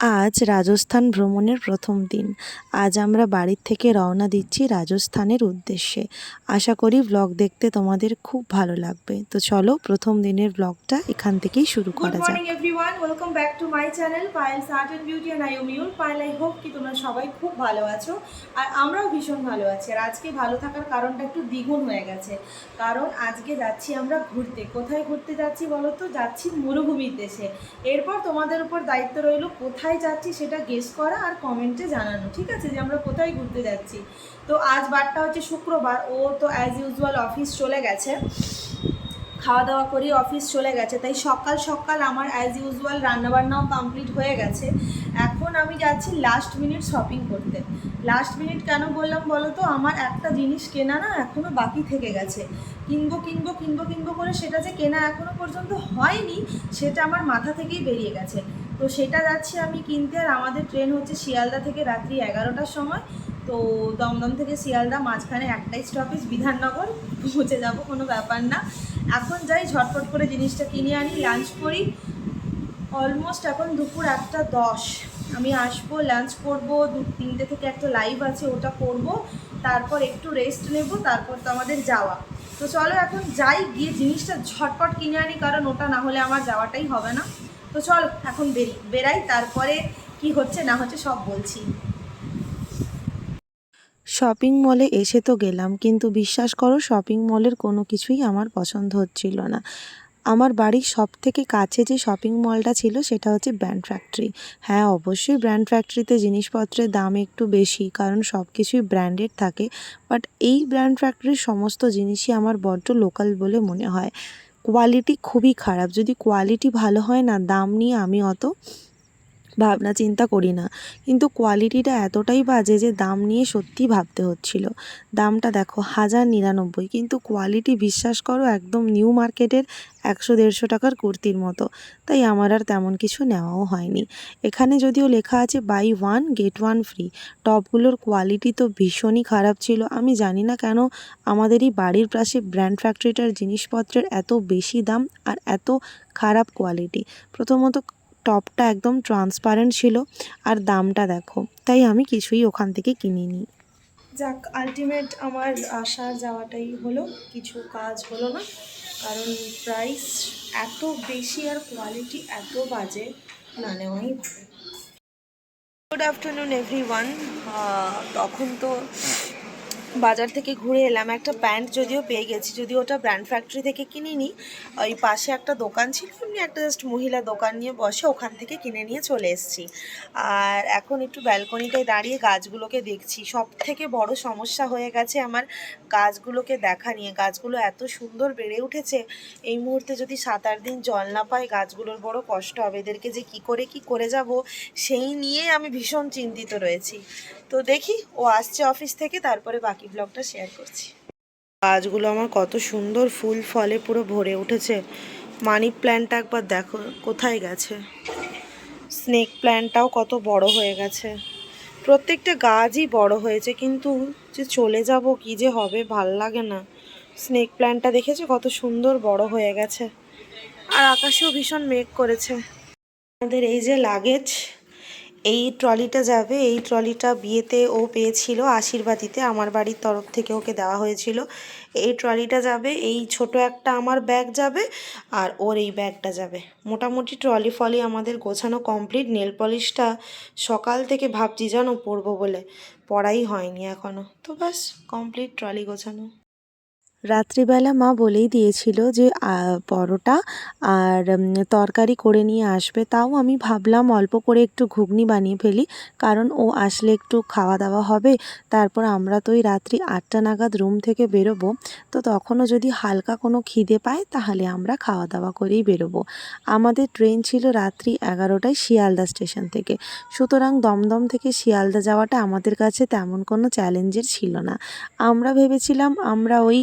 আজ রাজস্থান ভ্রমণের প্রথম দিন। আজ আমরা বাড়ির থেকে রওনা দিচ্ছি রাজস্থানের উদ্দেশ্যে। আশা করি ব্লগ দেখতে তোমাদের খুব ভালো লাগবে। তো চলো প্রথম দিনের ব্লগটা এখান থেকেই শুরু করা যাক। Everyone welcome back to my channel Payel's art and beauty and I Muir Payel I hope কি তোমরা সবাই খুব ভালো আছো। আর আমরাও ভীষণ ভালো আছি। আর আজকে ভালো থাকার কারণটা একটু দ্বিগুণ হয়ে গেছে। কারণ আজকে যাচ্ছি আমরা ঘুরতে। কোথায় ঘুরতে যাচ্ছি বলো তো? যাচ্ছি মরুভূমির দেশে। এরপর তোমাদের উপর দায়িত্ব রইল কোথায় যাচ্ছি সেটা গেস করা আর কমেন্টে জানানো, ঠিক আছে? যে আমরা কোথায় ঘুরতে যাচ্ছি। তো আজ বারটা হচ্ছে শুক্রবার, ও তো অ্যাজ ইউজুয়াল অফিস চলে গেছে। খাওয়া দাওয়া করে অফিস চলে গেছে। তাই সকাল সকাল আমার অ্যাজ ইউজুয়াল রান্নাবান্নাও কমপ্লিট হয়ে গেছে। এখন আমি যাচ্ছি লাস্ট মিনিট শপিং করতে। লাস্ট মিনিট কেন বললাম বলো তো? আমার একটা জিনিস কেনা না এখনও বাকি থেকে গেছে। কিনবো কিনবো কিনবো কিনবো করে সেটা যে কেনা এখনও পর্যন্ত হয়নি, সেটা আমার মাথা থেকেই বেরিয়ে গেছে। তো সেটা যাচ্ছি আমি কিনতে, আর আমাদের ট্রেন হচ্ছে শিয়ালদা থেকে রাত্রি এগারোটার সময়। তো দমদম থেকে শিয়ালদা মাঝখানে একটাই স্টপেজ বিধাননগর। পৌঁছে যাব, কোনো ব্যাপার না। এখন যাই, ঝটপট করে জিনিসটা কিনে আনি লাঞ্চ করি। অলমোস্ট এখন দুপুর একটা দশ। আমি আসব লাঞ্চ করব, দু, তিনটে থেকে একটা লাইভ আছে, ওটা করব। তারপর একটু রেস্ট নেব, তারপর তো আমাদের যাওয়া। তো চলো এখন যাই, গিয়ে জিনিসটা ঝটপট কিনে আনি, কারণ ওটা না হলে আমার যাওয়াটাই হবে না। তো চলো, এখন বেরি, বেরাই, তারপরে কি হচ্ছে না হচ্ছে সব বলছি। শপিং মলে এসে তো গেলাম, কিন্তু বিশ্বাস করো শপিং মলের কোনো কিছুই আমার পছন্দ হচ্ছিল না। আমার বাড়ির সব থেকে কাছে যে শপিং মলটা ছিল সেটা হচ্ছে ব্র্যান্ড ফ্যাক্টরি। হ্যাঁ অবশ্যই ব্র্যান্ড ফ্যাক্টরিতে জিনিসপত্রের দাম একটু বেশি, কারণ সব কিছুই ব্র্যান্ডেড থাকে। বাট এই ব্র্যান্ড ফ্যাক্টরির সমস্ত জিনিসই আমার বড্ড লোকাল বলে মনে হয়। কোয়ালিটি খুবই খারাপ। যদি কোয়ালিটি ভালো হয় না দাম নিয়ে আমি অত ভাবনা চিন্তা করি না। কিন্তু কোয়ালিটিটা এতটাই বাজে যে দাম নিয়ে সত্যিই ভাবতে হচ্ছিল। দামটা দেখো হাজার নিরানব্বই, কিন্তু কোয়ালিটি বিশ্বাস করো একদম নিউ মার্কেটের একশো দেড়শো টাকার কুর্তির মতো। তাই আমার আর তেমন কিছু নেওয়াও হয়নি। এখানে যদিও লেখা আছে buy one, get one free. টপগুলোর quality তো ভীষণই খারাপ ছিল। আমি জানি না কেন আমাদেরই বাড়ির পাশে ব্র্যান্ড ফ্যাক্টরিটার জিনিসপত্রের এত বেশি দাম আর এত খারাপ কোয়ালিটি। প্রথমত টপটা একদম ট্রান্সপারেন্ট ছিল আর দামটা দেখো, তাই আমি কিছুই ওখান থেকে কিনিনি। যাক আলটিমেট আমার আসা যাওয়াটাই হলো, কিছু কাজ হলো না, কারণ প্রাইস এত বেশি আর কোয়ালিটি এত বাজে না নেওয়াই গুড আফটারনুন এভরি ওয়ান তখন তো বাজার থেকে ঘুরে এলাম। একটা প্যান্ট যদিও পেয়ে গেছি, যদিও ওটা ব্র্যান্ড ফ্যাক্টরি থেকে কিনিনি। ওই পাশে একটা দোকান ছিল, এমনি একটা জাস্ট মহিলা দোকান নিয়ে বসে ওখান থেকে কিনে নিয়ে চলে এসেছি। আর এখন একটু ব্যালকনিটায় দাঁড়িয়ে গাছগুলোকে দেখছি। সব থেকে বড় সমস্যা হয়ে গেছে আমার গাছগুলোকে দেখা নিয়ে। গাছগুলো এত সুন্দর বেড়ে উঠেছে, এই মুহূর্তে যদি সাত আট দিন জল না পাই, গাছগুলোর বড় কষ্ট হবে। এদেরকে যে কি করে কি করে যাব, সেই নিয়ে আমি ভীষণ চিন্তিত রয়েছি। তো দেখি, ও আসছে অফিস থেকে, তারপরে বাকি ব্লগটা শেয়ার করছি। গাছগুলো আমার কত সুন্দর ফুল, ফলে পুরো ভরে উঠেছে। মানি প্ল্যান্টটা একবার দেখো, কোথায় গেছে? স্নেক প্ল্যান্টটাও কত বড় হয়ে গেছে। প্রত্যেকটা গাছই বড় হয়েছে, কিন্তু যে চলে যাব, কি যে হবে, ভালো লাগে না। স্নেক প্ল্যান্টটা দেখেছ? কত সুন্দর বড় হয়ে গেছে। আর আকাশেও ভীষণ মেঘ করেছে। আমাদের এই যে লাগেজ এই ট্রলিটা যাবে, এই ট্রলিটা বিয়েতে ও পেয়েছিল আশীর্বাদিতে, আমার বাড়ির তরফ থেকে ওকে দেওয়া হয়েছিল। এই ট্রলিটা যাবে, এই ছোট একটা আমার ব্যাগ যাবে আর ওর এই ব্যাগটা যাবে। মোটামুটি ট্রলি ফলি আমাদের গোছানো কমপ্লিট, নেল পলিশটা সকাল থেকে ভাবছি জানো পরবো বলে, পড়াই হয়নি এখনও তো ব্যাস, কমপ্লিট ট্রলি গোছানো। রাত্রিবেলা মা বলেই দিয়েছিল যে পরোটা আর তরকারি করে নিয়ে আসবে। তাও আমি ভাবলাম অল্প করে একটু ঘুগনি বানিয়ে ফেলি, কারণ ও আসলে একটু খাওয়া দাওয়া হবে। তারপর আমরা তো ওই রাত্রি আটটা নাগাদ রুম থেকে বেরোবো। তো তখনও যদি হালকা কোনো খিদে পায়, তাহলে আমরা খাওয়া দাওয়া করেই বেরোবো। আমাদের ট্রেন ছিল রাত্রি এগারোটায় শিয়ালদা স্টেশন থেকে। সুতরাং দমদম থেকে শিয়ালদা যাওয়াটা আমাদের কাছে তেমন কোনো চ্যালেঞ্জের ছিল না। আমরা ভেবেছিলাম আমরা ওই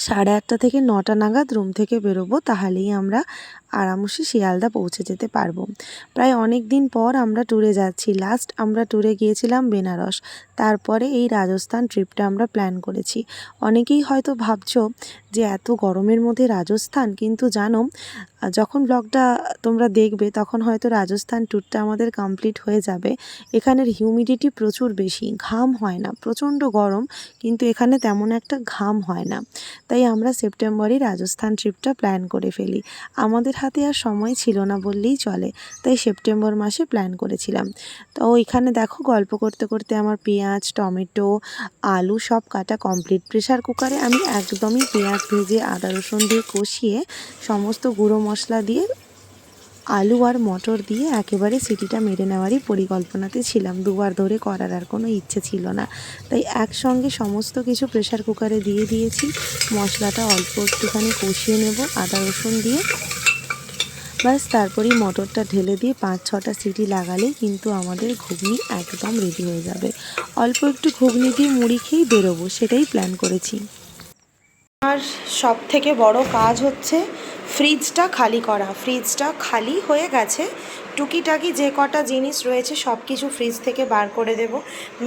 সাড়ে আটটা থেকে নটা নাগাদ রুম থেকে বেরোবো তাহলেই আমরা আরামসে শিয়ালদা পৌঁছে যেতে পারব। প্রায় অনেক দিন পর আমরা ট্যুরে যাচ্ছি। লাস্ট আমরা ট্যুরে গিয়েছিলাম বেনারস। তারপরে এই রাজস্থান ট্রিপটা আমরা প্ল্যান করেছি। অনেকেই হয়তো ভাবছ যে এত গরমের মধ্যে রাজস্থান, কিন্তু জানো, যখন ব্লগটা তোমরা দেখবে, তখন হয়তো রাজস্থান ট্যুরটা আমাদের কমপ্লিট হয়ে যাবে। এখানের হিউমিডিটি প্রচুর বেশি, ঘাম হয় না, প্রচণ্ড গরম, কিন্তু এখানে তেমন একটা ঘাম হয় না। তাই আমরা সেপ্টেম্বরেই রাজস্থান ট্রিপটা প্ল্যান করে ফেলি। আমাদের হাতে আর সময় ছিল না বললেই চলে, তাই সেপ্টেম্বর মাসে প্ল্যান করেছিলাম। তো এখানে দেখো গল্প করতে করতে আমার পেঁয়াজ, টমেটো, আলু সব কাটা কমপ্লিট প্রেশার কুকারে আমি একদমই পেঁয়াজ ভেজে, আদা রসুন দিয়ে কষিয়ে, সমস্ত গুঁড়ো মশলা দিয়ে, আলু আর মটর দিয়ে একেবারে সিটিটা মেরে নেওয়ারই পরিকল্পনাতে ছিলাম। দুবার ধরে করার আর কোনো ইচ্ছে ছিল না। তাই একসঙ্গে সমস্ত কিছু প্রেশার কুকারে দিয়ে দিয়েছি। মশলাটা অল্প একটুখানি কষিয়ে নেব, আদা রসুন দিয়ে। ব্যাস তারপরেই মটরটা ঢেলে দিয়ে পাঁচ ছটা সিটি লাগালেই কিন্তু আমাদের ঘুগনি একদম রেডি হয়ে যাবে। অল্প একটু ঘুগনি দিয়ে মুড়ি খেয়েই বেরোবো, সেটাই প্ল্যান করেছি। আর সব থেকে বড় কাজ হচ্ছে ফ্রিজটা খালি করা। ফ্রিজটা খালি হয়ে গেছে। টুকিটাকি যে কটা জিনিস রয়েছে সব কিছু ফ্রিজ থেকে বার করে দেব।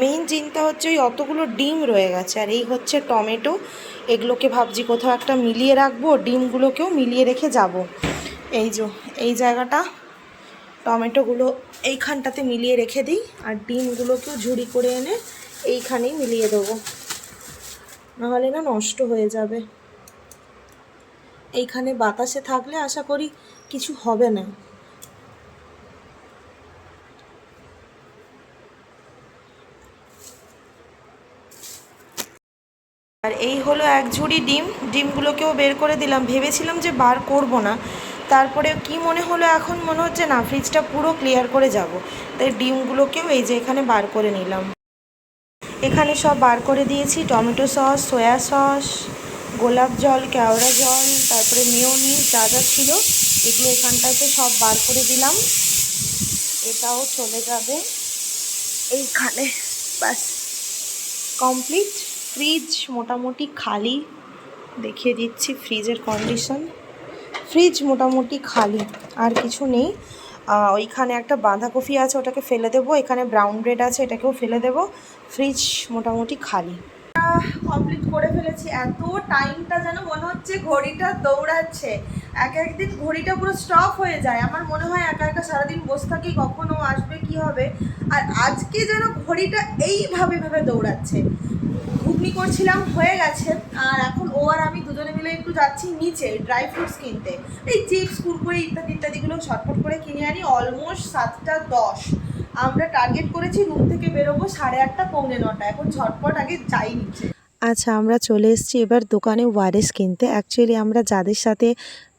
মেইন চিন্তা হচ্ছে ওই অতগুলো ডিম রয়ে গেছে। আর এই হচ্ছে টমেটো। এগুলোকে ভাবছি কোথাও একটা মিলিয়ে রাখব, ডিমগুলোকেও মিলিয়ে রেখে যাব। এই যে, এই জায়গাটা টমেটোগুলো এইখানটাতে মিলিয়ে রেখে দিই আর ডিমগুলোকেও ঝুড়ি করে এনে এইখানেই মিলিয়ে দেবো। নাহলে না নষ্ট হয়ে যাবে। এইখানে বাতাসে থাকলে আশা করি কিছু হবে না। আর এই হলো এক ঝুড়ি ডিম। ডিমগুলোকেও বের করে দিলাম। ভেবেছিলাম যে বার করব না। তারপরে কি মনে হলো এখন? মনে হচ্ছে, না ফ্রিজটা পুরো ক্লিয়ার করে যাব। তাই ডিমগুলোকেও এই যে এখানে বার করে নিলাম। এখানে সব বার করে দিয়েছি। টমেটো সস, সয়া সস, গোলাপ জল, কেওড়া জল, তারপরে মেয়োনিজ যা যা ছিল, এগুলো এখানটাতে সব বার করে দিলাম। এটাও চলে যাবে। এইখানে ব্যাস। কমপ্লিট। ফ্রিজ মোটামুটি খালি। দেখিয়ে দিচ্ছি ফ্রিজের কন্ডিশন ফ্রিজ মোটামুটি খালি, আর কিছু নেই। ওইখানে একটা বাঁধাকপি আছে, ওটাকে ফেলে দেবো। এখানে ব্রাউন ব্রেড আছে, এটাকেও ফেলে দেবো। ফ্রিজ মোটামুটি খালি। কমপ্লিট করে ফেলেছি। এত টাইমটা যেন মনে হচ্ছে ঘড়িটা দৌড়াচ্ছে। এক একদিন ঘড়িটা পুরো স্টপ হয়ে যায়। আমার মনে হয় একা একা সারাদিন বসে থাকি, কখনো আসবে, কি হবে? আর আজকে যেন ঘড়িটা এইভাবে ভাবে দৌড়াচ্ছে। ঘুগনি করছিলাম হয়ে গেছে, আর এখন ও আর আমি দুজনে মিলে একটু যাচ্ছি নিচে ড্রাই ফ্রুটস কিনতে। এই চিপস কুরকুরে ইত্যাদি ইত্যাদিগুলো ছটফট করে কিনে আনি অলমোস্ট সাতটা দশ। আমরা টার্গেট করেছি রুম থেকে বেরোবো সাড়ে আটটা, পৌনে নটা। এখন ঝটপট আগে যাই নিচে। আচ্ছা আমরা চলে এসেছি এবার দোকানে ওয়ারেস কিনতে। অ্যাকচুয়ালি আমরা যাদের সাথে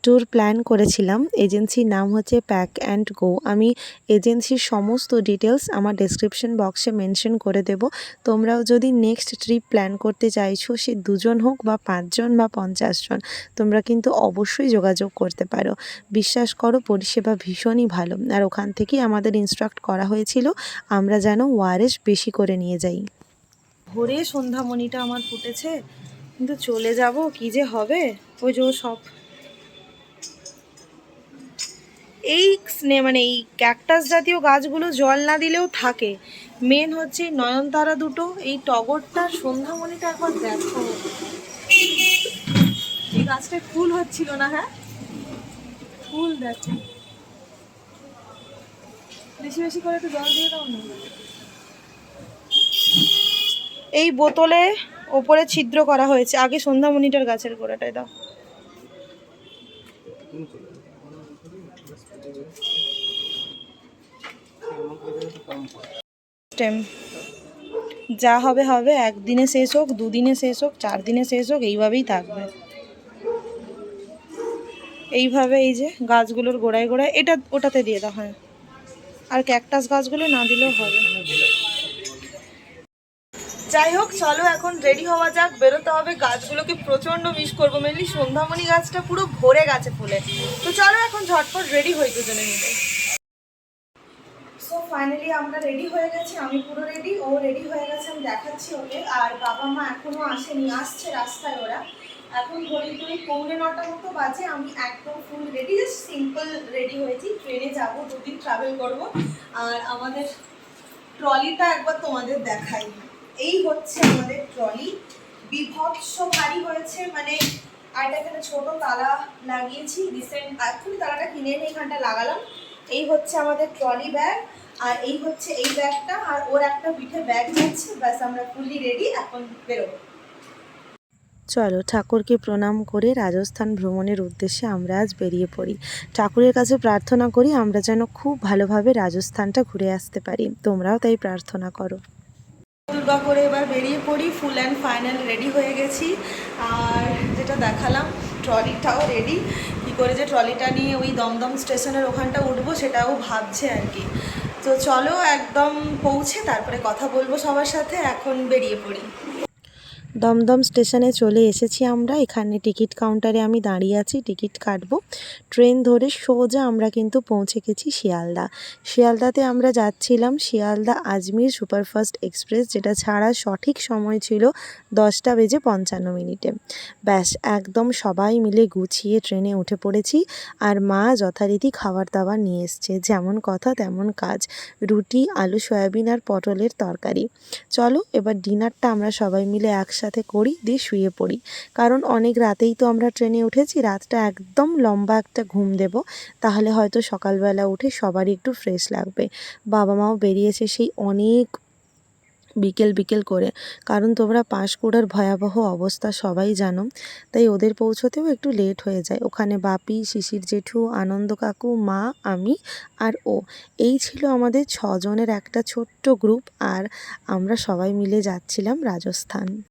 ট্যুর প্ল্যান করেছিলাম। এজেন্সির নাম হচ্ছে প্যাক অ্যান্ড গো আমি এজেন্সির সমস্ত ডিটেলস আমার ডেসক্রিপশন বক্সে মেনশন করে দেব। তোমরাও যদি নেক্সট ট্রিপ প্ল্যান করতে চাইছো, সে দুজন হোক বা পাঁচজন বা পঞ্চাশ জন তোমরা কিন্তু অবশ্যই যোগাযোগ করতে পারো। বিশ্বাস করো, পরিষেবা ভীষণই ভালো। আর ওখান থেকেই আমাদের ইনস্ট্রাক্ট করা হয়েছিল, আমরা যেন ওয়ারেস বেশি করে নিয়ে যাই। ভোরে সন্ধ্যামণিটা আমার ফুটেছে, কিন্তু চলে যাব কি যে হবে? ওই যে সব এই মানে এই ক্যাকটাস জাতীয় গাছগুলো জল না দিলেও থাকে। মেন হচ্ছে নয়নতারা দুটো। এই টগরটা সন্ধ্যামণিটা এখন দেখো এই গাছটায় ফুল হচ্ছিল না হ্যাঁ? ফুল দেখো। বেশি বেশি করে জল দিয়ে দাও না। এই বোতলে ওপরে ছিদ্র করা হয়েছে। আগে সন্ধ্যামণিটার গাছের গোড়াটায় দাও। যা হবে হবে, একদিনে শেষ হোক, দুদিনে শেষ হোক চার দিনে শেষ হোক, এইভাবেই থাকবে। এইভাবে এই যে গাছগুলোর গোড়ায় গোড়ায়, এটা, ওটাতে দিয়ে দেওয়া হয়। আর ক্যাকটাস গাছগুলো না দিলেও হবে। যাই হোক, চলো এখন রেডি হওয়া যাক, বেরোতে হবে। গাছগুলোকে প্রচণ্ড মিস করব, মেনলি সন্ধ্যামণি গাছটা পুরো ভরে গেছে ফুলে। তো চলো এখন ঝটপট রেডি হই দুজনে মিলে। সো ফাইনালি আমরা রেডি হয়ে গেছি, আমি পুরো রেডি ও রেডি হয়ে গেছে, আমি দেখাচ্ছি ওকে। আর বাবা মা এখনও আসেনি, আসছে রাস্তায় ওরা। এখন ঘড়ি টড়ি পৌনে নটা মতো বাজে, আমি একদম full ready just simple ready হয়েছি। ট্রেনে যাব, দুদিন ট্রাভেল করব। আর আমাদের ট্রলিটা একবার তোমাদের দেখাই। এই হচ্ছে আমাদের ট্রলি বিভৎস ভারী হয়েছে মানে আর এখানে ছোট তালা লাগিয়েছি রিসেন্ট এখনই তালাটা কিনে এনে এখানটা লাগালাম। এই হচ্ছে আমাদের ট্রলি ব্যাগ আর এই হচ্ছে এই ব্যাগটা আর ওর একটা পিঠে ব্যাগ যাচ্ছে ব্যাস আমরা ফুললি রেডি এখন বেরোবো। চলো ঠাকুরকে প্রণাম করে রাজস্থান ভ্রমণের উদ্দেশ্যে আমরা আজ বেরিয়ে পড়ি। ঠাকুরের কাছে প্রার্থনা করি আমরা যেন খুব ভালোভাবে রাজস্থানটা ঘুরে আসতে পারি। তোমরাও তাই প্রার্থনা করো। দুর্গা করে এবার বেরিয়ে পড়ি ফুল অ্যান্ড ফাইনাল রেডি হয়ে গেছি। আর যেটা দেখালাম ট্রলিটাও রেডি করে যে ট্রলিটা নিয়ে ওই দমদম স্টেশনের ওখানটা উঠবো সেটাও ভাবছে আর কি। তো চলো একদম পৌঁছে তারপরে কথা বলব সবার সাথে, এখন বেরিয়ে পড়ি। দমদম স্টেশনে চলে এসেছি আমরা। এখানে টিকিট কাউন্টারে আমি দাঁড়িয়ে আছি, টিকিট কাটবো। ট্রেন ধরে সোজা আমরা কিন্তু পৌঁছে গেছি শিয়ালদা। শিয়ালদাতে আমরা যাচ্ছিলাম শিয়ালদা আজমির সুপারফাস্ট এক্সপ্রেস, যেটা ছাড়া সঠিক সময় ছিল দশটা বেজে পঞ্চান্ন মিনিটে। ব্যাস, একদম সবাই মিলে গুছিয়ে ট্রেনে উঠে পড়েছি আর মা যথারীতি খাবার দাবার নিয়ে এসছে। যেমন কথা, তেমন কাজ। রুটি, আলু, সয়াবিন আর পটলের তরকারি। চলো, এবার ডিনারটা আমরা সবাই মিলে একসাথে করি, দিয়ে শুয়ে পড়ি। কারণ অনেক রাতেই তো আমরা ট্রেনে উঠেছি, রাতটা একদম লম্বা একটা ঘুম দেব। তাহলে হয়তো সকালবেলা উঠে সবারই একটু ফ্রেশ লাগবে। বাবা মাও বেরিয়েছে সেই অনেক বিকেল বিকেল করে। কারণ তোমরা পাঁশকুড়ার ভয়াবহ অবস্থা সবাই জানো। তাই ওদের পৌঁছতেও একটু লেট হয়ে যায়। ওখানে বাপি, শিশির জেঠু, আনন্দ কাকু, মা, আমি আর ও। এই ছিল আমাদের ছজনের একটা ছোট্ট গ্রুপ আর আমরা সবাই মিলে যাচ্ছিলাম রাজস্থান।